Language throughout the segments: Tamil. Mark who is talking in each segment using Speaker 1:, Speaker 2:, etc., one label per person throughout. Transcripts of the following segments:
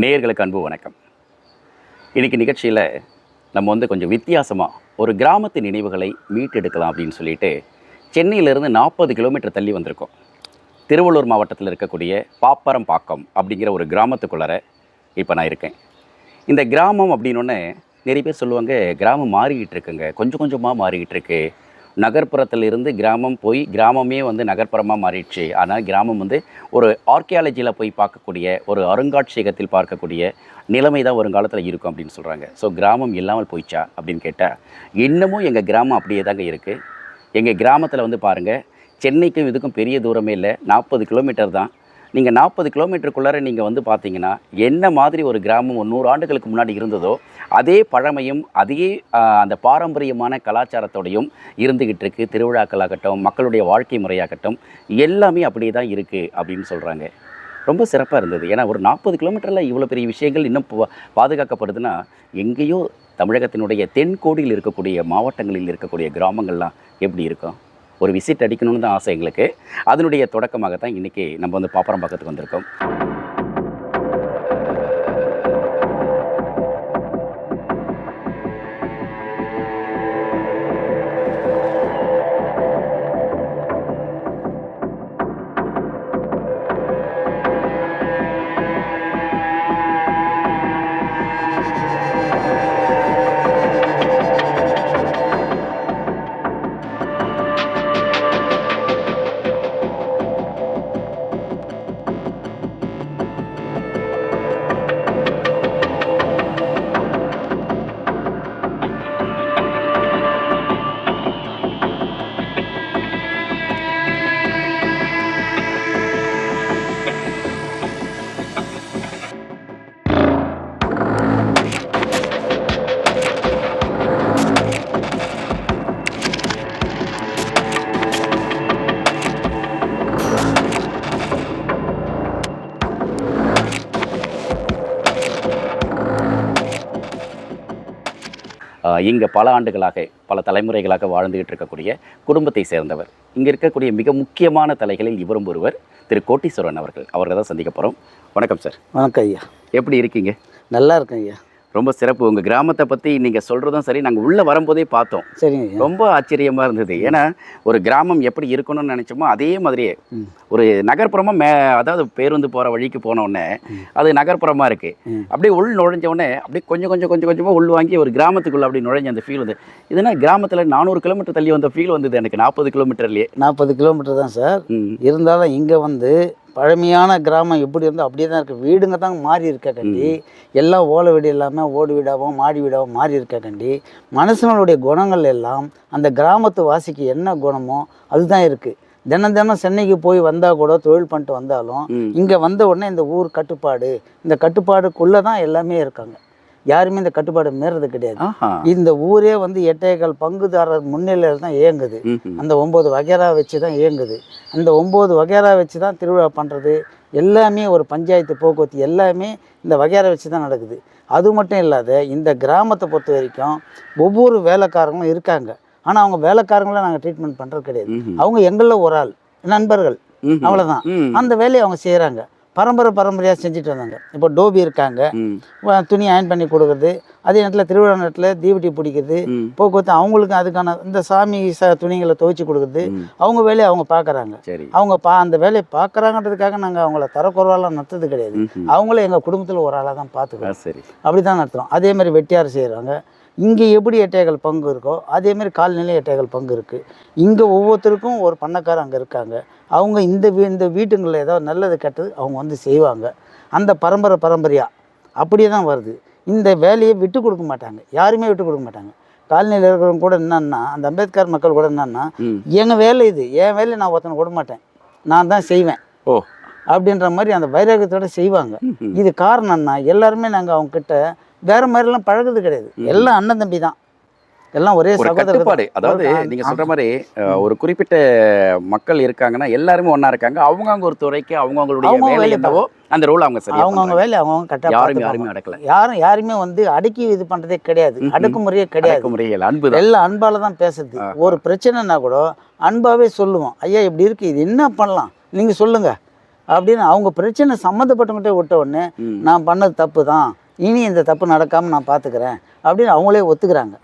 Speaker 1: நேயர்களுக்கு அன்பு வணக்கம். இன்றைக்கி நிகழ்ச்சியில் நம்ம வந்து கொஞ்சம் வித்தியாசமாக ஒரு கிராமத்து நினைவுகளை மீட்டெடுக்கலாம் அப்படின்னு சொல்லிட்டு சென்னையிலேருந்து நாற்பது கிலோமீட்டர் தள்ளி வந்திருக்கோம். திருவள்ளூர் மாவட்டத்தில் இருக்கக்கூடிய பாப்பரம்பாக்கம் அப்படிங்கிற ஒரு கிராமத்துக்குள்ளார இப்போ நான் இருக்கேன். இந்த கிராமம் அப்படின்னொன்னே நிறைய பேர் சொல்லுவாங்க கிராமம் மாறிக்கிட்டு இருக்குங்க கொஞ்சம் கொஞ்சமாக மாறிக்கிட்டு இருக்குது நகர்ப்புறத்திலிருந்து கிராமம் போய் கிராமமே வந்து நகர்ப்புறமாக மாறிடுச்சு. ஆனால் கிராமம் வந்து ஒரு ஆர்கியாலஜியில் போய் பார்க்கக்கூடிய ஒரு அருங்காட்சியகத்தில் பார்க்கக்கூடிய நிலைமை தான் வருங்காலத்தில் இருக்கும் அப்படின்னு சொல்கிறாங்க ஸோ கிராமம் இல்லாமல் போயிச்சா அப்படின்னு கேட்டால் இன்னமும் எங்கள் கிராமம் அப்படியே தாங்க இருக்குது எங்கள் கிராமத்தில் வந்து பாருங்கள் சென்னைக்கும் இதுக்கும் பெரிய தூரமே இல்லை. நாற்பது கிலோமீட்டர் தான். நீங்கள் நாற்பது கிலோமீட்டருக்குள்ளார நீங்கள் வந்து பார்த்தீங்கன்னா என்ன மாதிரி ஒரு கிராமம் ஒரு நூறு ஆண்டுகளுக்கு முன்னாடி இருந்ததோ அதே பழமையும் அதே அந்த பாரம்பரியமான கலாச்சாரத்தோடையும் இருந்துக்கிட்டு இருக்குது திருவிழாக்களாகட்டும் மக்களுடைய வாழ்க்கை முறையாகட்டும் எல்லாமே அப்படியே தான் இருக்குது அப்படின்னு சொல்கிறாங்க ரொம்ப சிறப்பாக இருந்தது. ஏன்னா ஒரு நாற்பது கிலோமீட்டரில் இவ்வளோ பெரிய விஷயங்கள் இன்னும் பாதுகாக்கப்படுதுன்னா எங்கேயோ தமிழகத்தினுடைய தென்கோடியில் இருக்கக்கூடிய மாவட்டங்களில் இருக்கக்கூடிய கிராமங்கள்லாம் எப்படி இருக்கும்? ஒரு விசிட் அடிக்கணும்னு தான் ஆசை எங்களுக்கு. அதனுடைய தொடக்கமாக தான் இன்றைக்கி நம்ம வந்து பாப்பரம் பக்கத்துக்கு வந்திருக்கோம். இங்கே பல ஆண்டுகளாக பல தலைமுறைகளாக வாழ்ந்துகிட்டு இருக்கக்கூடிய குடும்பத்தை சேர்ந்தவர். இங்கே இருக்கக்கூடிய மிக முக்கியமான தலைகளில் இவரும் ஒருவர் திரு கோட்டீஸ்வரன் அவர்கள். அவர்களை தான் சந்திக்க போகிறோம் வணக்கம் சார்.
Speaker 2: வணக்கம் ஐயா.
Speaker 1: எப்படி இருக்கீங்க?
Speaker 2: நல்லா இருக்கேன் ஐயா.
Speaker 1: ரொம்ப சிறப்பு. உங்கள் கிராமத்தை பற்றி நீங்கள் சொல்கிறதும் சரி நாங்கள் உள்ளே வரும்போதே பார்த்தோம்.
Speaker 2: ஐயா
Speaker 1: ரொம்ப ஆச்சரியமாக இருந்தது. ஏன்னா ஒரு கிராமம் எப்படி இருக்கணும்னு நினச்சோமோ அதே மாதிரியே. ஒரு நகர்ப்புறமாக மே அதாவது பேருந்து போகிற வழிக்கு போன உடனே அது நகர்ப்புறமாக இருக்குது. அப்படியே உள் நுழைஞ்ச உடனே அப்படியே கொஞ்சம் கொஞ்சம் கொஞ்சம் கொஞ்சமாக உள் வாங்கி ஒரு கிராமத்துக்குள்ளே அப்படி நுழைஞ்ச அந்த ஃபீல் வந்து இதுனா கிராமத்தில் நானூறு கிலோமீட்டர் தள்ளி வந்த ஃபீல் வந்தது எனக்கு நாற்பது கிலோமீட்டர்லேயே.
Speaker 2: நாற்பது கிலோமீட்டர் தான் சார். இருந்தாலும் இங்கே வந்து பழமையான கிராமம் எப்படி இருந்தோ அப்படியே தான் இருக்குது வீடுங்க தான் மாறி இருக்க கண்டி. எல்லாம் ஓலை வீடு இல்லாமல் ஓடு வீடாகவும் மாடி வீடாகவும் மாறி இருக்க கண்டி. மனுஷனுடைய குணங்கள் எல்லாம் அந்த கிராமத்து வாசிக்கு என்ன குணமோ அதுதான் இருக்குது தினம் தினம் சென்னைக்கு போய் வந்தால் கூட தொழில் பண்ணிட்டு வந்தாலும் இங்கே வந்த உடனே இந்த ஊர் கட்டுப்பாடு இந்த கட்டுப்பாடுக்குள்ளே தான் எல்லாமே இருக்காங்க. யாருமே இந்த கட்டுப்பாடு மீறது கிடையாது. இந்த ஊரே வந்து எட்டேகால் பங்குதாரர் முன்னிலையில் தான் இயங்குது. அந்த ஒம்பது வகைரா வச்சு தான் இயங்குது. அந்த ஒம்பது வகைரா வச்சு தான் திருவிழா பண்ணுறது எல்லாமே ஒரு பஞ்சாயத்து போக்குவரத்து எல்லாமே இந்த வகைரா வச்சு தான் நடக்குது. அது மட்டும் இல்லாத இந்த கிராமத்தை பொறுத்த வரைக்கும் ஒவ்வொரு வேலைக்காரங்களும் இருக்காங்க. ஆனால் அவங்க வேலைக்காரங்கள நாங்கள் ட்ரீட்மெண்ட் பண்ணுறது கிடையாது. அவங்க எங்களில் ஒரு ஆள் நண்பர்கள். அவ்வளோதான் அந்த வேலையை அவங்க செய்கிறாங்க பரம்பரை பரம்பரையாக செஞ்சுட்டு வந்தாங்க. இப்போ டோபி இருக்காங்க. துணி அயன் பண்ணி கொடுக்குறது. அதே நேரத்தில் திருவிழா நேரத்தில் தீவெட்டி பிடிக்கிறது. போக்குவரத்து அவங்களுக்கு அதுக்கான இந்த சாமி ச துணிகளை துவைச்சி கொடுக்குறது. அவங்க வேலையை அவங்க பார்க்குறாங்க
Speaker 1: சரி.
Speaker 2: அவங்க பா அந்த வேலையை பார்க்குறாங்கன்றதுக்காக நாங்கள் அவங்கள தரக்குறவாலாம் நடத்துறது கிடையாது. அவங்கள எங்கள் குடும்பத்தில் ஒரு ஆளாக தான் பார்த்துக்கிறோம்
Speaker 1: சரி.
Speaker 2: அப்படி தான் நடத்துகிறோம் அதே மாதிரி வெட்டியார் செய்கிறாங்க இங்கே எப்படி எட்டைகள் பங்கு இருக்கோ அதே மாதிரி கால்நிலை எட்டைகள் பங்கு இருக்குது இங்கே ஒவ்வொருத்தருக்கும் ஒரு பண்ணக்காரர் அங்கே இருக்காங்க. அவங்க இந்த வீ இந்த வீட்டுங்களில் ஏதோ நல்லது கெட்டது அவங்க வந்து செய்வாங்க. அந்த பரம்பரை பரம்பரையாக அப்படியே தான் வருது. இந்த வேலையை விட்டு கொடுக்க மாட்டாங்க. யாருமே விட்டு கொடுக்க மாட்டாங்க. காலனியில் இருக்கிறவங்க கூட என்னன்னா அந்த அம்பேத்கர் மக்கள் கூட என்னன்னா எங்கள் வேலை இது? என் வேலையை நான் ஒருத்தனை விட மாட்டேன். நான் தான் செய்வேன்.
Speaker 1: ஓ.
Speaker 2: அப்படின்ற மாதிரி அந்த வைராகத்தோட செய்வாங்க. இது காரணம்னா எல்லாருமே நாங்கள் அவங்க கிட்ட வேற மாதிரிலாம் பழகுது கிடையாது. எல்லாம் அண்ணன் தம்பி தான். எல்லாம் ஒரே
Speaker 1: கட்டுப்பாடு. அதாவது நீங்க சொல்ற மாதிரி ஒரு குறிப்பிட்ட மக்கள் இருக்காங்கன்னா எல்லாருமே ஒண்ணா இருக்காங்க. அவங்கவங்க ஒரு துறைக்கு
Speaker 2: அவங்க
Speaker 1: வேலை
Speaker 2: வேலையை
Speaker 1: என்னவோ அந்த ரோல் அவங்க சரியா
Speaker 2: அவங்க அவங்க. வேலையை அவங்க கரெக்டாக
Speaker 1: யாரும் யாருமே அடக்கல
Speaker 2: யாரும் யாருமே வந்து அடக்கி இது பண்றதே கிடையாது.
Speaker 1: ம்ஹும்.
Speaker 2: அடக்குமுறையே கிடையாது.
Speaker 1: அடக்குமுறைகள் அன்புதான்.
Speaker 2: எல்லாம் அன்பால தான் பேசுறது. ஒரு பிரச்சனைனா கூட அன்பாவே சொல்லுவோம். ஐயா இப்படி இருக்கு. இது என்ன பண்ணலாம்? நீங்க சொல்லுங்க. அப்படின்னு அவங்க பிரச்சனை சம்மந்தப்பட்டவங்ககிட்ட விட்ட உடனே. நான் பண்ணது தப்பு தான். இனி இந்த தப்பு நடக்காமல் நான் பார்த்துக்கிறேன் அப்படின்னு அவங்களே ஒத்துக்கிறாங்க.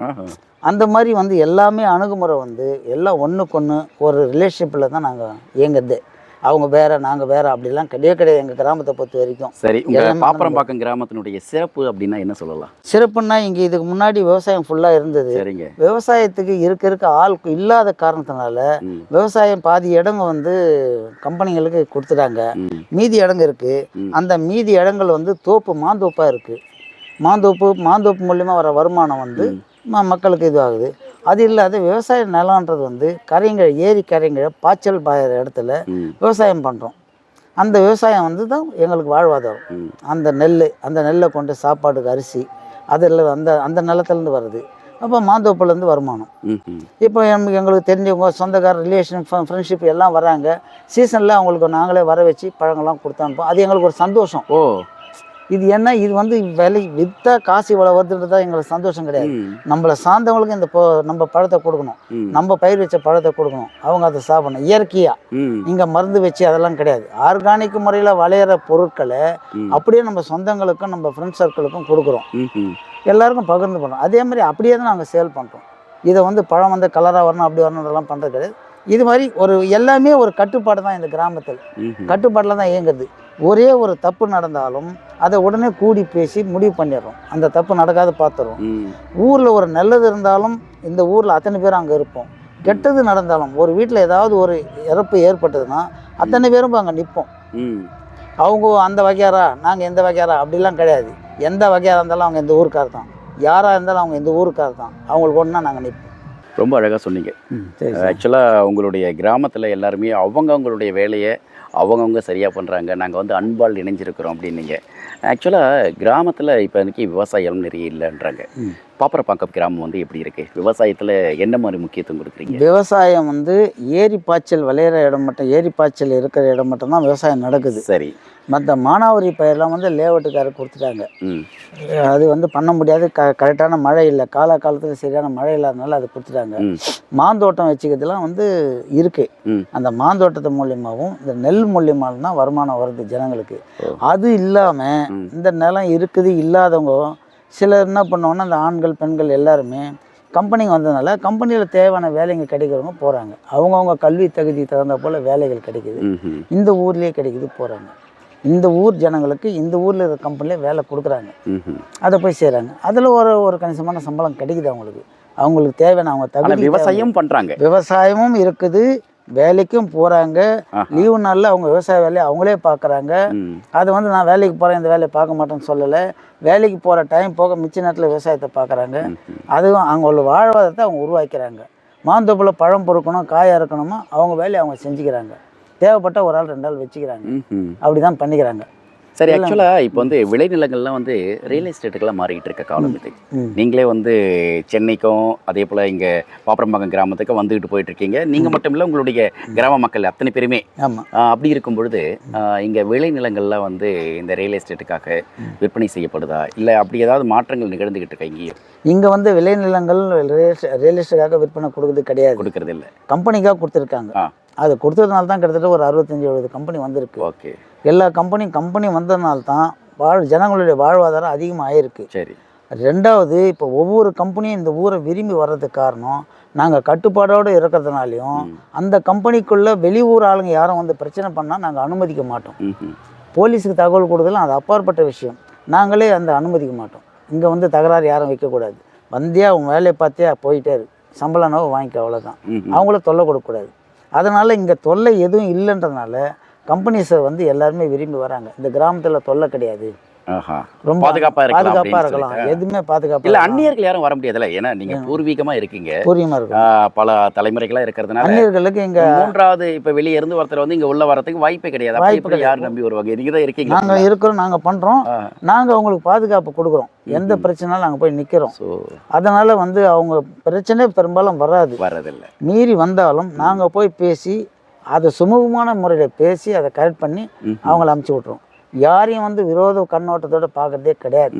Speaker 2: அந்த மாதிரி வந்து எல்லாமே அணுகுமுறை வந்து எல்லாம் ஒன்றுக்கு ஒன்று ஒரு ரிலேஷன்ஷிப்பில் தான் நாங்கள் இயங்குறது அவங்க வேற நாங்கள் வேற அப்படிலாம் கிடையவே கிடையாது எங்கள் கிராமத்தை பொறுத்த வரைக்கும்.
Speaker 1: சரி பாப்பரம்பாக்கம் கிராமத்தினுடைய சிறப்பு அப்படின்னா என்ன சொல்லலாம்?
Speaker 2: சிறப்புன்னா இங்கே இதுக்கு முன்னாடி விவசாயம் ஃபுல்லாக இருந்தது.
Speaker 1: சரிங்க.
Speaker 2: விவசாயத்துக்கு இருக்க இருக்க ஆள் இல்லாத காரணத்தினால. விவசாயம் பாதி இடங்க வந்து கம்பெனிகளுக்கு கொடுத்துட்டாங்க. மீதி இடங்க இருக்கு. அந்த மீதி இடங்கள் வந்து தோப்பு மாந்தோப்பாக இருக்கு. மாந்தோப்பு மாந்தோப்பு மூலியமா வர வருமானம் வந்து மக்களுக்கு இதுவாகுது அது இல்லாத விவசாய நிலம்ன்றது வந்து கரைங்கழ ஏரி கரைங்கழ பாய்ச்சல் பாயிற இடத்துல. விவசாயம் பண்ணுறோம் அந்த விவசாயம் வந்து தான் எங்களுக்கு வாழ்வாதாரம். அந்த நெல் அந்த நெல்லை கொண்டு சாப்பாட்டுக்கு அரிசி அதில் அந்த அந்த நிலத்துலேருந்து வருது. அப்போ மாந்தோப்புலேருந்து வருமானம். இப்போ எங்களுக்கு தெரிஞ்சவங்க சொந்தக்கார ரிலேஷன் ஃப்ரெண்ட்ஷிப் எல்லாம் வராங்க. சீசனில் அவங்களுக்கு நாங்களே வர வச்சு பழங்கள்லாம் கொடுத்து அனுப்போம் அது எங்களுக்கு ஒரு சந்தோஷம்.
Speaker 1: ஓ.
Speaker 2: இது என்ன? இது வந்து விலை விற்றா காசு இவ்வளோ வருதுன்றது தான் எங்களுக்கு சந்தோஷம் கிடையாது. நம்மளை சார்ந்தவங்களுக்கு இந்த பொ- நம்ம பழத்தை கொடுக்கணும். நம்ம பயிர் வச்ச பழத்தை கொடுக்கணும். அவங்க அதை சாப்பிடணும். இயற்கையாக
Speaker 1: ம்.
Speaker 2: இங்கே மருந்து வச்சு அதெல்லாம் கிடையாது. ஆர்கானிக் முறையில் விளையிற பொருட்களை. அப்படியே நம்ம சொந்தங்களுக்கும் நம்ம ஃப்ரெண்ட் சர்க்கிளுக்கும் கொடுக்குறோம். எல்லாருக்கும் பகிர்ந்து பண்ணுறோம் அதே மாதிரி அப்படியே தான் நாங்கள் சேல் பண்ணுறோம் இதை வந்து பழம் வந்து கலராக வரணும் அப்படி வரணுன்றதெல்லாம் பண்ணுறது கிடையாது. இது மாதிரி ஒரு எல்லாமே ஒரு கட்டுப்பாடு தான் இந்த கிராமத்தில். கட்டுப்பாட்டில் தான் இயங்குது. ஒரே ஒரு தப்பு நடந்தாலும் அதை உடனே கூடி பேசி முடிவு பண்ணிடுறோம். அந்த தப்பு நடக்காத பார்த்துறோம்
Speaker 1: ம்.
Speaker 2: ஊரில் ஒரு நல்லது இருந்தாலும் இந்த ஊரில் அத்தனை பேர் அங்கே இருப்போம். கெட்டது நடந்தாலும் ஒரு வீட்டில் ஏதாவது ஒரு இறப்பு ஏற்பட்டதுன்னா அத்தனை பேரும் அங்கே நிற்போம்
Speaker 1: ம்.
Speaker 2: அவங்க அந்த வகையாரா நாங்கள் எந்த வகையாரா? அப்படிலாம் கிடையாது. எந்த வகையாரா இருந்தாலும் அவங்க இந்த ஊருக்கார் தான். யாராக இருந்தாலும் அவங்க இந்த ஊருக்கார் தான். அவங்களுக்கு ஒன்றா நாங்கள் நிற்போம்
Speaker 1: ரொம்ப அழகாக சொன்னீங்க.
Speaker 2: சரி
Speaker 1: ஆக்சுவலாக உங்களுடைய கிராமத்தில் எல்லாருமே அவங்கவங்களுடைய வேலையை அவங்கவுங்க சரியாக பண்ணுறாங்க நாங்கள் வந்து அன்பால் இணைஞ்சிருக்கிறோம் அப்படின்னீங்க. ஆக்சுவலாக கிராமத்தில் இப்போ இன்றைக்கி விவசாயம் நிறைய இல்லைன்றாங்க. பாப்பரப்பாக்கம் கிராமம் வந்து எப்படி இருக்குது விவசாயத்தில் என்ன மாதிரி முக்கியத்துவம் கொடுக்குறீங்க?
Speaker 2: விவசாயம் வந்து ஏரி பாய்ச்சல் விளையிற இடம் மட்டும் ஏரி பாய்ச்சல் இருக்கிற இடம் மட்டும் தான் விவசாயம் நடக்குது.
Speaker 1: சரி.
Speaker 2: மற்ற மானாவாரி பயிரெலாம் வந்து லேவட்டுக்காரர் கொடுத்துட்டாங்க. அது வந்து பண்ண முடியாது. க கரெக்டான மழை இல்லை. கால காலத்துக்கு சரியான மழை இல்லாதனால அதை கொடுத்துட்டாங்க. மாந்தோட்டம் வச்சுக்கிறதுலாம் வந்து இருக்கு.
Speaker 1: ம்.
Speaker 2: அந்த மாந்தோட்டத்து மூலியமாகவும் இந்த நெல் மூலியமாகவும் தான் வருமானம் வருது ஜனங்களுக்கு. அது இல்லாமல். இந்த நிலம் இருக்குது இல்லாதவங்க சிலர் என்ன பண்ணுவாங்கன்னா அந்த ஆண்கள் பெண்கள் எல்லாருமே கம்பெனிங்க வந்ததுனால கம்பெனியில் தேவையான வேலைங்க கிடைக்கிறவங்க போகிறாங்க அவங்கவுங்க கல்வி தகுதி தகுந்த போல் வேலைகள் கிடைக்குது. இந்த ஊர்லேயே கிடைக்குது போகிறாங்க இந்த ஊர் ஜனங்களுக்கு இந்த ஊரில் இருக்கிற கம்பெனிலே வேலை கொடுக்குறாங்க. அதை போய் செய்கிறாங்க அதில் ஒரு ஒரு கணிசமான சம்பளம் கிடைக்குது அவங்களுக்கு. அவங்களுக்கு தேவையான அவங்க தகுதி
Speaker 1: விவசாயம் பண்ணுறாங்க
Speaker 2: விவசாயமும் இருக்குது. வேலைக்கும் போகிறாங்க
Speaker 1: ஆஹா.
Speaker 2: லீவு நாளில் அவங்க விவசாய வேலையை அவங்களே பார்க்குறாங்க அது வந்து நான் வேலைக்கு போகிறேன் இந்த வேலையை பார்க்க மாட்டேன்னு சொல்லலை. வேலைக்கு போகிற டைம் போக மிச்ச நேரத்தில் விவசாயத்தை பார்க்குறாங்க. அதுவும் அவங்களோட வாழ்வாதாரத்தை அவங்க உருவாக்கிறாங்க. மாந்தோப்பில் பழம் பொறுக்கணும் காய் அறுக்கணுமோ அவங்க வேலையை அவங்க செஞ்சுக்கிறாங்க. தேவைப்பட்ட ஒரு ஆள் ரெண்டு ஆள் வச்சுக்கிறாங்க.
Speaker 1: ம் ம்
Speaker 2: அப்படி தான் பண்ணிக்கிறாங்க.
Speaker 1: சரி ஆக்சுவலாக இப்போ வந்து விளைநிலங்கள்லாம் வந்து ரியல் எஸ்டேட்டுக்கெல்லாம் மாறிக்கிட்டு இருக்க காலம் இது. நீங்களே வந்து சென்னைக்கும் அதே போல் இங்கே பாப்பரம்பாக்கம் கிராமத்துக்கும் வந்துக்கிட்டு போயிட்டு இருக்கீங்க. நீங்கள் மட்டும் இல்லை உங்களுடைய கிராம மக்கள் அத்தனை பேருமே. அப்படி இருக்கும் பொழுது இங்க விளைநிலங்கள்லாம் வந்து இந்த ரியல் எஸ்டேட்டுக்காக விற்பனை செய்யப்படுதா? இல்லை அப்படி ஏதாவது மாற்றங்கள் நிகழ்ந்துகிட்டு இருக்கா இங்கேயும்?
Speaker 2: இங்கே வந்து விளைநிலங்கள் ரியல் எஸ்டேட்டாக விற்பனை கொடுக்குறது கிடையாது.
Speaker 1: கொடுக்கறது இல்லை
Speaker 2: கம்பெனிக்காக கொடுத்துருக்காங்க. அது கொடுத்ததுனால தான் கிட்டத்தட்ட ஒரு அறுபத்தஞ்சு எழுபது கம்பெனி வந்திருக்கு.
Speaker 1: ஓகே.
Speaker 2: எல்லா கம்பெனியும் கம்பெனி வந்ததுனால தான் வாழ் ஜனங்களுடைய வாழ்வாதாரம் அதிகமாக ஆயிருக்கு
Speaker 1: சரி.
Speaker 2: ரெண்டாவது இப்போ ஒவ்வொரு கம்பெனியும் இந்த ஊரை விரும்பி வர்றதுக்கு காரணம் நாங்கள் கட்டுப்பாடோடு இருக்கிறதுனாலையும். அந்த கம்பெனிக்குள்ளே வெளியூர் ஆளுங்க யாரும் வந்து பிரச்சனை பண்ணால் நாங்கள் அனுமதிக்க மாட்டோம். போலீஸுக்கு தகவல் கொடுக்கலாம் அது அப்பாற்பட்ட விஷயம். நாங்களே அந்த அனுமதிக்க மாட்டோம். இங்கே வந்து தகராறு யாரும் வைக்கக்கூடாது. வந்தியா உன் வேலையை பார்த்தியா? போயிட்டே இரு. சம்பளம் வாங்கிக்க அவ்வளோதான். அவங்கள தொல்லை கொடுக்கக்கூடாது. அதனால் இங்கே தொல்லை எதுவும் இல்லைன்றதுனால கம்பெனிஸை வந்து எல்லாருமே விரும்பி வராங்க. இந்த கிராமத்தில் தொல்லை கிடையாது. ரொம்ப
Speaker 1: பாதுகாப்பா இருக்கலாம் அப்படின்னு
Speaker 2: இருக்கலாம். எதுவுமே பாதுகாப்பாக
Speaker 1: இல்ல அந்நியர்கள் யாரும் வர முடியாதுல்ல? ஏன்னா நீங்க பூர்வீகமா இருக்கீங்க.
Speaker 2: பூரியமாக இருக்கும்.
Speaker 1: ஆஹ் பல தலைமுறைகளா இருக்கிறதுனால
Speaker 2: அந்நியர்களுக்கு இங்கே
Speaker 1: மூன்றாவது இப்ப வெளியே இருந்து ஒருத்தர் வந்து இங்க உள்ள வரதுக்கு வாய்ப்பே கிடையாது.
Speaker 2: வாய்ப்பு
Speaker 1: யார் நம்பி வருவாங்க? நீங்க தான் இருக்கீங்க.
Speaker 2: நாங்கள் இருக்கிறோம் நாங்கள் பண்ணுறோம் நாங்கள் அவங்களுக்கு பாதுகாப்பு கொடுக்குறோம். எந்த பிரச்சனையும் நாங்கள் போய் நிற்கிறோம்
Speaker 1: ஸோ
Speaker 2: அதனால் வந்து அவங்க பிரச்சனை பெரும்பாலும் வராது.
Speaker 1: வர்றதில்ல.
Speaker 2: மீறி வந்தாலும் நாங்கள் போய் பேசி அதை சுமூகமான முறையில் பேசி அதை கரெக்ட் பண்ணி அவங்கள அமுச்சு விட்ருவோம் யாரையும் வந்து விரோத கண்ணோட்டத்தோட பார்க்கறதே கிடையாது.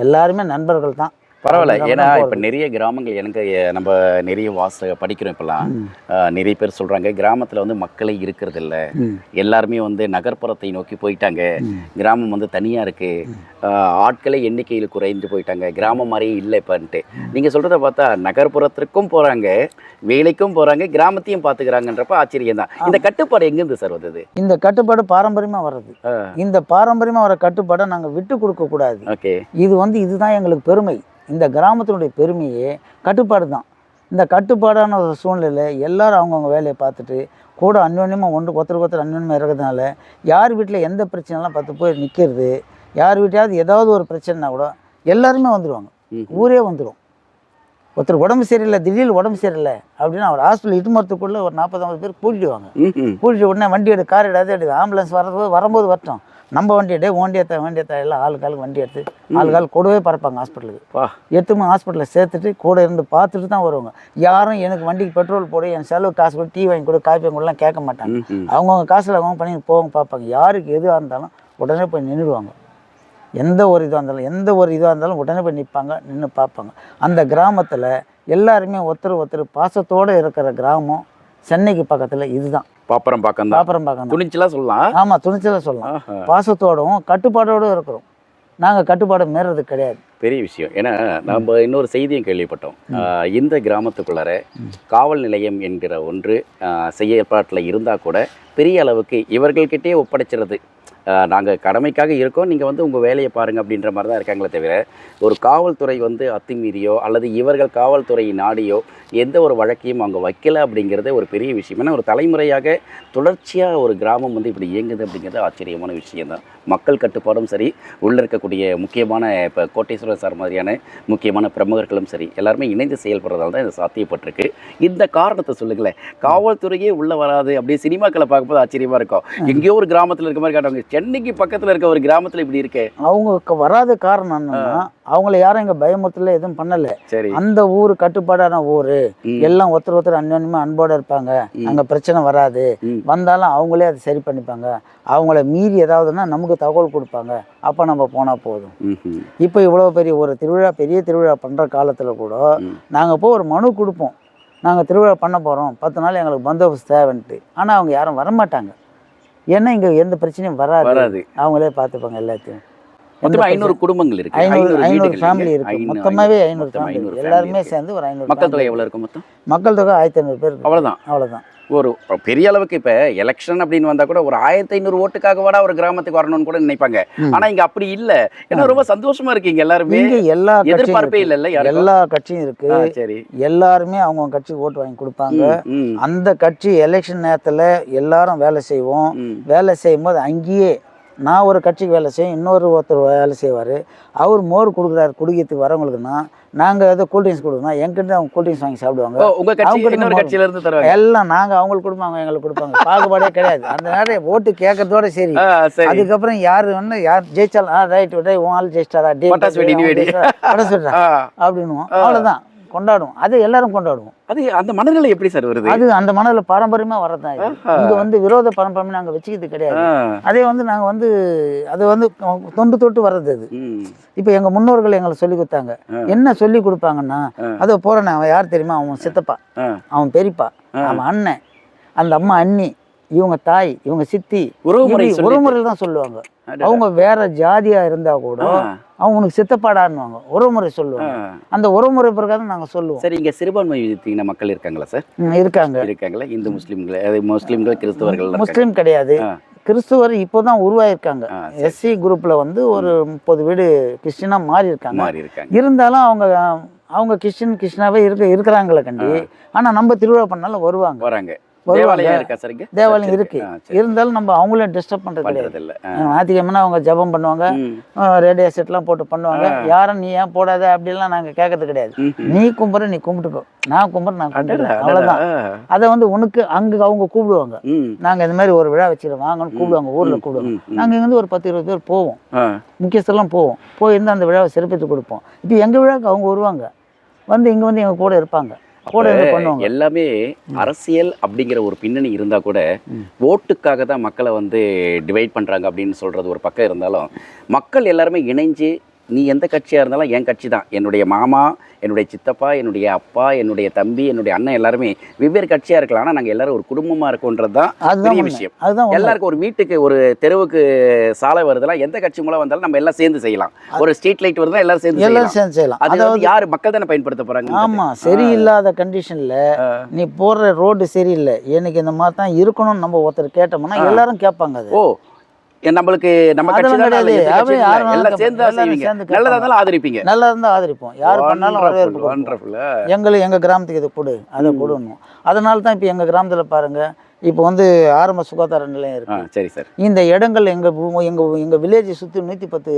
Speaker 2: எல்லாருமே நண்பர்கள் தான்.
Speaker 1: பரவாயில்ல. ஏன்னா இப்போ நிறைய கிராமங்கள் எனக்கு நம்ம நிறைய வாச படிக்கிறோம் இப்போலாம் அஹ், நிறைய பேர் சொல்கிறாங்க கிராமத்தில் வந்து மக்களே இருக்கிறது இல்ல. எல்லாருமே வந்து நகர்ப்புறத்தை நோக்கி போயிட்டாங்க. கிராமம் வந்து தனியாக இருக்குது ஆட்களே எண்ணிக்கையில் குறைந்து போயிட்டாங்க. கிராமம் மாதிரியே இல்லை இப்போன்ட்டு. நீங்கள் சொல்கிறத பார்த்தா நகர்ப்புறத்திற்கும் போகிறாங்க வேலைக்கும் போகிறாங்க கிராமத்தையும் பார்த்துக்கிறாங்கன்றப்ப ஆச்சரியம் தான். இந்த கட்டுப்பாடு எங்கேருந்து சார் வந்தது?
Speaker 2: இந்த கட்டுப்பாடு பாரம்பரியமா வர்றது. இந்த பாரம்பரியமா வர கட்டுப்பாடை நாங்க விட்டு கொடுக்க கூடாது.
Speaker 1: ஓகே.
Speaker 2: இது வந்து இதுதான் எங்களுக்கு பெருமை. இந்த கிராமத்தினுடைய பெருமையே கட்டுப்பாடு தான். இந்த கட்டுப்பாடான ஒரு சூழ்நிலை எல்லாரும் அவங்கவுங்க வேலையை பார்த்துட்டு கூட அந்யோன்யமாக ஒன்று ஒருத்தருக்கு ஒருத்தர் அந்யோன்யமாக இருக்கிறதுனால யார் வீட்டில் எந்த பிரச்சனைலாம் பார்த்து போய் நிற்கிறது யார் வீட்டையாவது ஏதாவது ஒரு பிரச்சனைனா கூட எல்லாருமே வந்துடுவாங்க. ஊரே வந்துடும் ஒருத்தர் உடம்பு சரியில்லை திடீர்னு உடம்பு சரியில்லை அப்படின்னா அவர் ஹாஸ்பிட்டல் இட்டு மரத்துக்குள்ளே ஒரு நாற்பது ஐம்பது பேர் கூட்டிடுவாங்க. கூட்டிட்டு உடனே வண்டி எடு கார் எடு அது எடு ஆம்புலன்ஸ் வரது வரும்போது வரட்டும். நம்ம வண்டி எடு வண்டி ஏற்ற வண்டி ஏற்ற எல்லாம் ஆளுக்கு ஆளுக்கு வண்டி எடுத்து ஆளுக்கு ஆள் கூடவே பறப்பாங்க ஹாஸ்பிட்டலுக்கு. எடுத்துமே ஹாஸ்பிட்டலில் சேர்த்துட்டு கூட இருந்து பார்த்துட்டு தான் வருவாங்க. யாரும் எனக்கு வண்டிக்கு பெட்ரோல் போடு என் செலவு காசு கூட டீ வாங்கி கொடு காப்பி வாங்கி கொடுலாம் கேட்க மாட்டாங்க. அவங்கவுங்க காசில் அவங்க பண்ணி போவாங்க பார்ப்பாங்க. யாருக்கு எதுவாக இருந்தாலும் உடனே போய் நின்றுடுவாங்க. எந்த ஒரு இதுவாக இருந்தாலும் எந்த ஒரு இதுவாக இருந்தாலும் உடனே போய் நிற்பாங்க நின்று பார்ப்பாங்க. அந்த கிராமத்தில் எல்லாருமே ஒருத்தர் ஒருத்தர் பாசத்தோடு இருக்கிற கிராமம் சென்னைக்கு பக்கத்தில் இதுதான்.
Speaker 1: பாப்பரம் பார்க்கம் தான்
Speaker 2: பாப்பரம் பார்க்கணும்
Speaker 1: துணிச்சலா சொல்லலாம்.
Speaker 2: ஆமாம் துணிச்சலாக சொல்லலாம். பாசத்தோடும் கட்டுப்பாடோடும் இருக்கிறோம். நாங்கள் கட்டுப்பாடு மீறது கிடையாது.
Speaker 1: பெரிய விஷயம். ஏன்னா நம்ம இன்னொரு செய்தியும் கேள்விப்பட்டோம். இந்த கிராமத்துக்குள்ளார காவல் நிலையம் என்கிற ஒன்று செயற்பாட்டில் இருந்தால் கூட பெரிய அளவுக்கு இவர்கள்கிட்டயே ஒப்படைச்சிருது. நாங்கள் கடமைக்காக இருக்கோம். நீங்கள் வந்து உங்கள் வேலையை பாருங்கள் அப்படின்ற மாதிரி தான் இருக்காங்களே தவிர ஒரு காவல்துறை வந்து அத்துமீறியோ அல்லது இவர்கள் காவல்துறை நாடியோ எந்த ஒரு வழக்கையும் அவங்க வைக்கல அப்படிங்கிறது ஒரு பெரிய விஷயம். ஏன்னா ஒரு தலைமுறையாக தொடர்ச்சியாக ஒரு கிராமம் வந்து இப்படி இயங்குது அப்படிங்கிறது ஆச்சரியமான விஷயம் தான். மக்கள் கட்டுப்பாடும் சரி உள்ளே இருக்கக்கூடிய முக்கியமான இப்போ கோட்டேஸ்வரர் சார் மாதிரியான முக்கியமான பிரமுகர்களும் சரி எல்லாருமே இணைந்து செயல்படுறதால தான் இது சாத்தியப்பட்டிருக்கு. இந்த காரணத்தை சொல்லுங்களேன். காவல்துறையே உள்ளே வராது அப்படியே சினிமாக்களை பார்க்கும்போது ஆச்சரியமாக இருக்கும். எங்கேயோ ஒரு கிராமத்தில் இருக்க மாதிரி காட்டுவாங்க சென்னைக்கு பக்கத்தில் இருக்க ஒரு கிராமத்தில் இப்படி இருக்கே?
Speaker 2: அவங்க வராத காரணம் என்னன்னா அவங்கள யாரும் இங்கே பயமுறுத்தல எதுவும் பண்ணல.
Speaker 1: சரி.
Speaker 2: அந்த ஊர் கட்டுப்பாடான ஊர். எல்லாம் ஒருத்தர் ஒருத்தர் அந்யோன்யமா அன்போட இருப்பாங்க. அங்கே பிரச்சனை வராது. வந்தாலும் அவங்களே அதை சரி பண்ணிப்பாங்க. அவங்கள மீறி ஏதாவதுன்னா நமக்கு தகவல் கொடுப்பாங்க. அப்போ நம்ம போனால் போதும். இப்போ இவ்வளோ பெரிய ஒரு திருவிழா பெரிய திருவிழா பண்ணுற காலத்தில் கூட. நாங்கள் போய் ஒரு மனு கொடுப்போம். நாங்கள் திருவிழா பண்ண போகிறோம் பத்து நாள் எங்களுக்கு பந்தோபஸ்து தேவைன்ட்டு. ஆனால் அவங்க யாரும் வரமாட்டாங்க. ஏன்னா இங்கே எந்த பிரச்சனையும் வராது.
Speaker 1: வராது.
Speaker 2: அவங்களே பார்த்துப்பாங்க எல்லாத்தையும்.
Speaker 1: மொத்தமாக ஐநூறு குடும்பங்கள் இருக்கு.
Speaker 2: ஐநூறு ஐநூறு ஃபேமிலி. இருக்கு. மொத்தமாகவே ஐநூறு ஃபேமிலி எல்லாருமே. சேர்ந்து ஒரு ஐநூறு
Speaker 1: மக்கள் தொகை. எவ்வளோ இருக்கும் மொத்தம்?
Speaker 2: மக்கள் தொகை ஆயிரத்தி ஐநூறு பேர்.
Speaker 1: அவ்வளோதான்
Speaker 2: அவ்வளவுதான்.
Speaker 1: ஒரு பெரிய அளவுக்கு இப்போ எலெக்ஷன் அப்படின்னு வந்தால் கூட ஒரு ஆயிரத்தி ஐநூறு ஓட்டுக்காக வாடா ஒரு கிராமத்துக்கு வரணும்னு கூட நினைப்பாங்க. ஆனா இங்க அப்படி இல்ல. ஏன்னா ரொம்ப சந்தோஷமா இருக்கீங்க எல்லாருமே.
Speaker 2: எல்லா
Speaker 1: எதிர்பார்ப்பே யாருக்கும்?
Speaker 2: எல்லா கட்சியும் இருக்கு.
Speaker 1: சரி.
Speaker 2: எல்லாருமே அவங்கவுங்க கட்சிக்கு ஓட்டு வாங்கி கொடுப்பாங்க. அந்த கட்சி எலெக்ஷன் நேரத்துல எல்லாரும் வேலை செய்வோம். வேலை செய்யும்போது அங்கேயே நான் ஒரு கட்சிக்கு வேலை செய்யும் இன்னொரு ஒருத்தர் வேலை செய்வார். அவர் மோர் கொடுக்குறாரு குடிக்கிறதுக்கு வரவங்களுக்குன்னா நாங்கள் ஏதோ கூல்ட்ரிங்க்ஸ் கொடுக்கணும் எங்கிட்ட அவங்க கூல்ட்ரிங்க்ஸ் வாங்கி சாப்பிடுவாங்க. அவங்க
Speaker 1: இன்னொரு
Speaker 2: நம்ம-
Speaker 1: கட்சியில இருந்து தருவாங்க.
Speaker 2: எல்லாம் நாங்கள் அவங்களுக்கு கொடுப்போம் அவங்க எங்களுக்கு கொடுப்பாங்க. பாகுபாடே கிடையாது. அந்த நேரம் ஓட்டு கேட்கறதோட சரி. அதுக்கப்புறம் யார் வந்து யார் ஜெயிச்சாலும் ஆ ரைட் டே உன் ஆள் ஜெயிச்சிட்டாரா டே
Speaker 1: பட்டாசு
Speaker 2: வெடிடா அப்படின்னுவோம். அவ்வளோதான் கொண்டாடுவோம். அது எல்லாரும் கொண்டாடுவோம்.
Speaker 1: அது அந்த மனநிலை எப்படி சார் வருது?
Speaker 2: அது அந்த மனதில் பாரம்பரியமா வரதான். இங்க வந்து விரோத பாரம்பரியம் நாங்க வச்சுக்கிறது கிடையாது. அதே வந்து நாங்க வந்து அது வந்து தொண்டு தொட்டு வர்றது அது. இப்போ எங்க முன்னோர்கள் எங்களுக்கு சொல்லி கொடுத்தாங்க. என்ன சொல்லி கொடுப்பாங்கன்னா. அதோ போறேன் அவன் யார் தெரியுமா? அவன் சித்தப்பா. அவன் பெரியப்பா. அவன் அண்ணன். அந்த அம்மா அண்ணி இவங்க தாய் இவங்க சித்தி
Speaker 1: உறவுமுறை
Speaker 2: உறவுமுறையில் தான் சொல்லுவாங்க. அவங்க வேற ஜாதியா இருந்தா கூட
Speaker 1: ஆ,
Speaker 2: அவங்க உனக்கு சித்தப்பாடான்னுவாங்க. உறவுமுறை. சொல்லுவாங்க. அந்த உறவுமுறை பிரகாரம் நாங்க சொல்லுவோம்.
Speaker 1: சரி இங்க சிறுபான்மை விதித்தீங்கன்னா மக்கள் இருக்காங்களா சார்?
Speaker 2: இருக்காங்க.
Speaker 1: இருக்காங்களா? இந்து முஸ்லீம்கள் முஸ்லீம்கள் கிறிஸ்தவர்கள்.
Speaker 2: முஸ்லீம் கிடையாது. கிறிஸ்துவர் இப்போதான் உருவாயிருக்காங்க. எஸ்சி குரூப்ல வந்து ஒரு முப்பது வீடு கிறிஸ்டினா மாறி இருக்காங்க
Speaker 1: மாறி இருக்காங்க
Speaker 2: இருந்தாலும் அவங்க அவங்க கிறிஸ்டின் கிறிஸ்டினாவே இருக்க இருக்கிறாங்களே கண்டி. ஆனா நம்ம திருவிழா பண்ணாலும் வருவாங்க.
Speaker 1: வராங்க. தேவாலயம் இருக்கா சார் இங்க?
Speaker 2: தேவாலயம் இருக்கு.
Speaker 1: ஆ, சரி.
Speaker 2: இருந்தாலும் நம்ம அவங்கள டிஸ்டர்ப் பண்றது கிடையாது
Speaker 1: இல்ல ஆ.
Speaker 2: ஞாயிற்றுக்கிழமைனா அவங்க ஜெபம் பண்ணுவாங்க. ரேடியோ செட்லாம் போட்டு பண்ணுவாங்க. யாரும் நீ ஏன் போடாத அப்படிலாம் நாங்க கேட்கறது கிடையாது. நீ கும்புற நீ கும்பிட்டுக்கோ நான் கும்புற நான்
Speaker 1: அடடா.
Speaker 2: அவ்வளவுதான். அதை வந்து உனக்கு அங்க அவங்க கூப்பிடுவாங்க. நாங்க இந்த மாதிரி ஒரு விழா வச்சுக்கிறோம் வாங்கன்னு கூப்பிடுவாங்க ஊர்ல கூப்பிடுவாங்க. நாங்க இங்கேருந்து ஒரு பத்து இருபது பேர் போவோம். முக்கியஸ்தெல்லாம் போவோம். போயிருந்து அந்த விழாவை சிறப்பித்து கொடுப்போம். இப்போ எங்க விழாவுக்கு அவங்க வருவாங்க. வந்து இங்க வந்து எங்க கூட இருப்பாங்க. இருந்து
Speaker 1: எல்லாமே அரசியல் அப்படிங்கிற ஒரு பின்னணி இருந்தா கூட. ஓட்டுக்காக தான் மக்களை வந்து டிவைட் பண்றாங்க அப்படின்னு சொல்றது ஒரு பக்கம் இருந்தாலும் மக்கள் எல்லாருமே இணைஞ்சு நீ எந்த கட்சியாக இருந்தாலும் என் கட்சி தான். என்னுடைய மாமா என்னுடைய சித்தப்பா என்னுடைய அப்பா என்னுடைய தம்பி என்னுடைய அண்ணன் எல்லாருமே வெவ்வேறு கட்சியாக இருக்கலாம். ஆனால் நாங்கள் எல்லாரும் ஒரு குடும்பமாக இருக்கோன்றது தான் பெரிய. விஷயம்.
Speaker 2: அதுதான்.
Speaker 1: எல்லாருக்கும் ஒரு வீட்டுக்கு ஒரு தெருவுக்கு சாலை வருதுலாம் எந்த கட்சி மூலம் வந்தாலும் நம்ம எல்லாம் சேர்ந்து செய்யலாம். ஒரு ஸ்ட்ரீட் லைட் வருதுன்னா எல்லாரும் சேர்ந்து
Speaker 2: எல்லாரும் சேர்ந்து செய்யலாம்.
Speaker 1: அது
Speaker 2: அதாவது
Speaker 1: யாரு மக்கள் தானே பயன்படுத்த போறாங்க
Speaker 2: ஆமா சரியில்லாத கண்டிஷன்ல நீ போடுற ரோடு சரியில்லை. எனக்கு இந்த மாதிரி தான் இருக்கணும்னு நம்ம ஒருத்தர் கேட்டோம்னா. எல்லாரும் கேட்பாங்க அது.
Speaker 1: ஓ நம்மளுக்கு நம்ம கட்சி தான் எல்லாம் சேர்ந்து செய்வீங்க. நல்லதா. இருந்தாலும் ஆதரிப்பீங்க.
Speaker 2: நல்லா இருந்தா ஆதரிப்போம். யார் பண்ணாலும் எங்களுக்கு எங்க கிராமத்துக்கு இது கொடு அதை. கொடுணும் அதனால தான் இப்போ எங்க கிராமத்துல பாருங்க இப்போ வந்து ஆரம்ப சுகாதார நிலையம் இருக்கு.
Speaker 1: சரி சார்.
Speaker 2: இந்த இடங்கள் எங்க எங்க எங்க வில்லேஜ் சுத்தி நூத்தி பத்து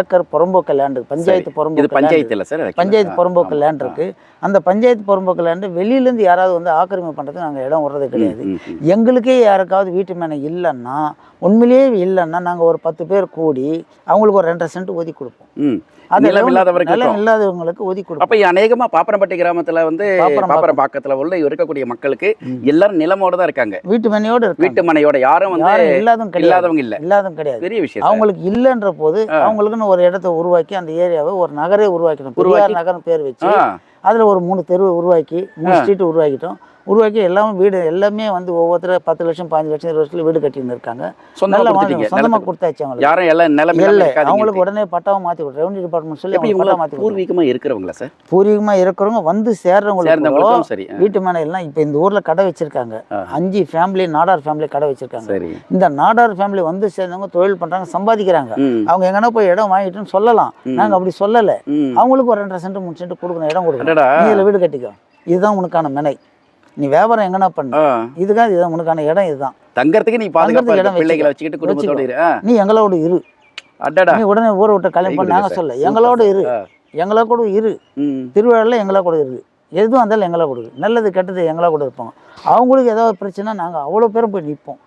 Speaker 2: ஏக்கர் புறம்போக்கு லேண்ட் பஞ்சாயத்து புறம்போக்கு
Speaker 1: பஞ்சாயத்து இல்ல சார்.
Speaker 2: பஞ்சாயத்து புறம்போக்கு லேண்ட். இருக்கு. அந்த பஞ்சாயத்து புறம்போக்கு லேண்டு வெளியிலேருந்து யாராவது வந்து ஆக்கிரமிப்பு பண்ணுறதுக்கு நாங்கள் இடம் விடுறது கிடையாது. எங்களுக்கே யாருக்காவது வீட்டு மேலே இல்லைன்னா உண்மையிலேயே இல்லைன்னா நாங்கள் ஒரு பத்து பேர் கூடி அவங்களுக்கு ஒரு ரெண்டரை சென்ட் ஒதுக்கி கொடுப்போம்.
Speaker 1: நிலம் இல்லாதவர்களுக்கும்
Speaker 2: இல்லாதவங்களுக்கு ஒதுக்கி கொடுப்போம்
Speaker 1: அப்ப அநேகமா பாப்பரம்பட்டி கிராமத்துல வந்து
Speaker 2: பாப்பரம்பாக்கம்.
Speaker 1: பாப்பரம்பாக்கத்துல உள்ள இருக்கக்கூடிய மக்களுக்கு. எல்லாரும் நிலமோட தான் இருக்காங்க
Speaker 2: வீட்டு மனையோடு
Speaker 1: வீட்டு மனையோட யாரும் வந்து
Speaker 2: இல்லாதவங்க
Speaker 1: இல்லாதவங்க இல்ல
Speaker 2: இல்லாதவங்க கிடையாது
Speaker 1: பெரிய விஷயம்.
Speaker 2: அவங்களுக்கு இல்லைன்ற போது. அவங்களுக்குன்னு ஒரு இடத்த உருவாக்கி அந்த ஏரியாவை ஒரு நகரே உருவாக்கணும் பெரியார் நகரம் பேர் வச்சு அதில் ஒரு மூணு தெரு உருவாக்கி மூணு. ஸ்ட்ரீட் உருவாக்கிட்டோம் உருவாக்கி எல்லாமே வீடு எல்லாமே வந்து ஒவ்வொருத்தர் பத்து லட்சம் பாஞ்சு லட்சம் இருபது லட்சம் வீடு கட்டின்னு இருக்காங்க நல்லா சொந்தமாக. கொடுத்தாச்சு அவங்களுக்கு.
Speaker 1: யாரும் எல்லாம் நிலம் இல்லாம
Speaker 2: இல்லை அவங்களுக்கு உடனே பட்டாவை மாற்றி கொடுத்து ரெவன்யூ டிபார்ட்மெண்ட் சொல்லி அவங்க மாற்றி கொடுத்து
Speaker 1: பூர்வீகமா இருக்கிறவங்களா சார்?
Speaker 2: பூர்வீகமாக இருக்கிறவங்க வந்து சேர்றவங்களுக்கு
Speaker 1: சரி
Speaker 2: வீட்டு மேலே எல்லாம் இப்போ இந்த ஊரில் கடை வச்சிருக்காங்க. அஞ்சு ஃபேமிலி நாடார் ஃபேமிலி கடை வச்சிருக்காங்க.
Speaker 1: சரி.
Speaker 2: இந்த நாடார் ஃபேமிலி வந்து சேர்ந்தவங்க தொழில் பண்ணுறாங்க சம்பாதிக்கிறாங்க. அவங்க எங்கன்னா போய் இடம் வாங்கிட்டுன்னு சொல்லலாம். நாங்கள் அப்படி சொல்லலை. அவங்களுக்கு ஒரு ரெண்டரை சென்ட் மூணு சென்ட் கொடுக்கணும் இடம் கொடுக்கணும். இதில் வீடு கட்டிக்கோ. இதுதான் உனக்கான மெனை நீ வியாபாரம் எங்கன்னா பண்ணு? இதுதான் இதுதான் உனக்கான இடம் இதுதான்.
Speaker 1: தங்கறதுக்கு நீ பாதுகாப்பா
Speaker 2: இடம்
Speaker 1: பிள்ளைகளை வச்சுக்கிட்டு குடும்பத்தோட
Speaker 2: நீ எங்களோட இரு.
Speaker 1: அடடா.
Speaker 2: நீ உடனே ஊரை விட்டு நாங்கள்
Speaker 1: sir.
Speaker 2: சொல்ல எங்களோட. இரு. எங்களா கூட இரு. திருவிழாவில் எங்களா கூட இரு. எதுவும் இருந்தாலும் எங்களா கூட இரு. நல்லது கெட்டது எங்களா கூட இருப்போம் அவங்களுக்கு ஏதாவது பிரச்சனை நாங்கள் அவ்வளோ பேரும் போய் நிற்போம்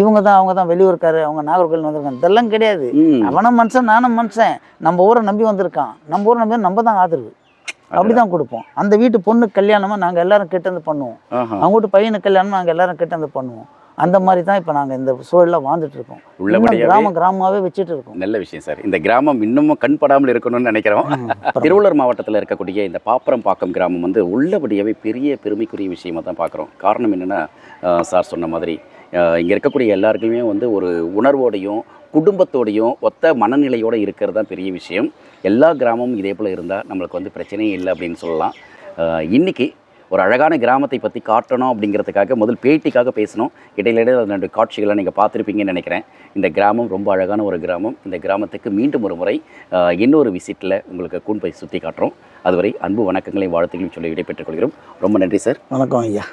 Speaker 2: இவங்க தான் அவங்க தான் வெளியூர்க்காரு அவங்க நாகர்கோவில் வந்திருக்காங்க. இதெல்லாம் கிடையாது. அவனும் மனுஷன் நானும் மனுஷன். நம்ம ஊரை நம்பி வந்திருக்கான். நம்ம ஊரை நம்பி நம்ம தான் ஆதரவு. அப்படி தான் கொடுப்போம். அந்த வீட்டு பொண்ணுக்கு கல்யாணமாக நாங்கள் எல்லாரும் கிட்டேருந்து பண்ணுவோம். அவங்க வீட்டு பையனுக்கு கல்யாணம் நாங்கள் எல்லாரும் கிட்டேருந்து பண்ணுவோம். அந்த மாதிரி தான் இப்போ நாங்கள் இந்த சூழலில் வாழ்ந்துட்டு இருக்கோம். இன்னும்
Speaker 1: உள்ளபடியாவே
Speaker 2: கிராம கிராமமாகவே வச்சுட்டு இருக்கோம்.
Speaker 1: நல்ல விஷயம் சார். இந்த கிராமம் இன்னமும் கண்படாமல் இருக்கணும்னு நினைக்கிறோம். திருவள்ளூர் மாவட்டத்தில் இருக்கக்கூடிய இந்த பாப்பரம்பாக்கம் கிராமம் வந்து உள்ளபடியாகவே பெரிய பெருமைக்குரிய விஷயமா தான் பார்க்குறோம் காரணம் என்னென்னா சார் சொன்ன மாதிரி இங்கே இருக்கக்கூடிய எல்லாருக்குமே வந்து ஒரு உணர்வோடையும் குடும்பத்தோடையும் ஒத்த மனநிலையோடு இருக்கிறது தான் பெரிய விஷயம். எல்லா கிராமமும் இதே போல் இருந்தால் நம்மளுக்கு வந்து பிரச்சனையே இல்லை அப்படின்னு சொல்லலாம். இன்றைக்கி இன்னைக்கு ஒரு அழகான கிராமத்தை பற்றி காட்டணும் அப்படிங்கிறதுக்காக முதல் பேட்டிக்காக பேசணும். இடையில இடையில ரெண்டு காட்சிகளை நீங்கள் பார்த்துருப்பீங்கன்னு நினைக்கிறேன். இந்த கிராமம் ரொம்ப அழகான ஒரு கிராமம். இந்த கிராமத்துக்கு மீண்டும் ஒரு முறை இன்னொரு விசிட்டில் உங்களுக்கு கூண்பை சுற்றி காட்டுறோம். அதுவரை அன்பு வணக்கங்களையும் வாழ்த்துக்களையும் சொல்லி விடைபெற்றுக் கொள்கிறோம். ரொம்ப நன்றி சார்.
Speaker 2: வணக்கம் ஐயா.